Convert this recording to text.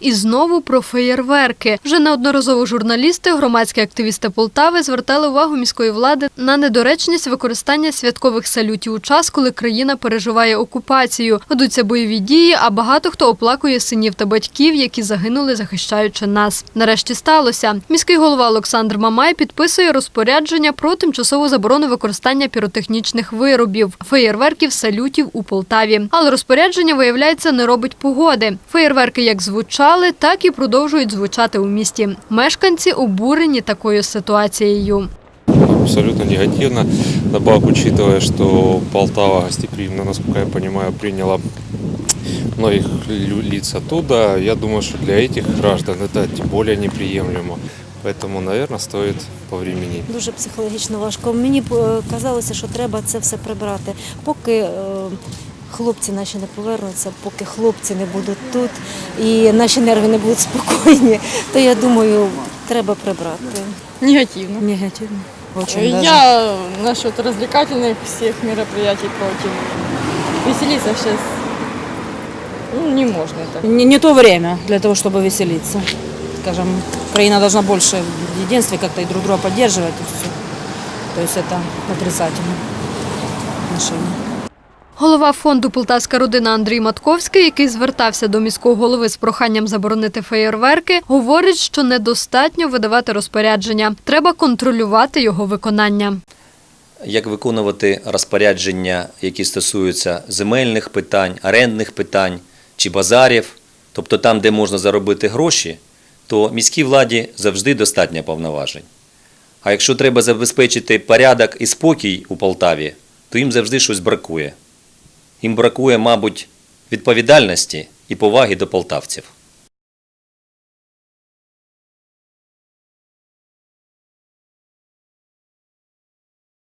І знову про феєрверки. Вже неодноразово журналісти, громадські активісти Полтави звертали увагу міської влади на недоречність використання святкових салютів у час, коли країна переживає окупацію. Ведуться бойові дії, а багато хто оплакує синів та батьків, які загинули, захищаючи нас. Нарешті сталося. Міський голова Олександр Мамай підписує розпорядження про тимчасову заборону використання піротехнічних виробів, феєрверків, салютів у Полтаві. Але розпорядження, виявляється, не робить погоди. Феєрверки як звучали, так і продовжують звучати у місті. Мешканці обурені такою ситуацією. абсолютно негативно. Добавок, учитывая, что Полтава гостеприимно, насколько я понимаю, приняла многих лю- лиц оттуда, я думаю, что для этих граждан это тем более неприемлемо. Поэтому, наверное, стоит повременить. Дуже психологічно важко. Мені б, е, казалося, що треба це все прибрати. Поки е, хлопці наші не повернуться, поки хлопці не будуть тут і наші нерви не будуть спокійні, то я думаю, треба прибрати. Негативно. Негативно. Очень даже. Я насчет развлекательных всех мероприятий против. Веселиться сейчас ну, не можно так. Не, не то время для того, чтобы веселиться. Скажем, Украина должна больше в единстве как-то и друг друга поддерживать и все. То есть это отрицательно отношение. Голова фонду Полтавська родина Андрій Матковський, який звертався до міського голови з проханням заборонити феєрверки, говорить, що недостатньо видавати розпорядження. Треба контролювати його виконання. як виконувати розпорядження, які стосуються земельних питань, орендних питань чи базарів, тобто там, де можна заробити гроші, то міській владі завжди достатньо повноважень. А якщо треба забезпечити порядок і спокій у Полтаві, то їм завжди щось бракує. Їм бракує, мабуть, відповідальності і поваги до полтавців.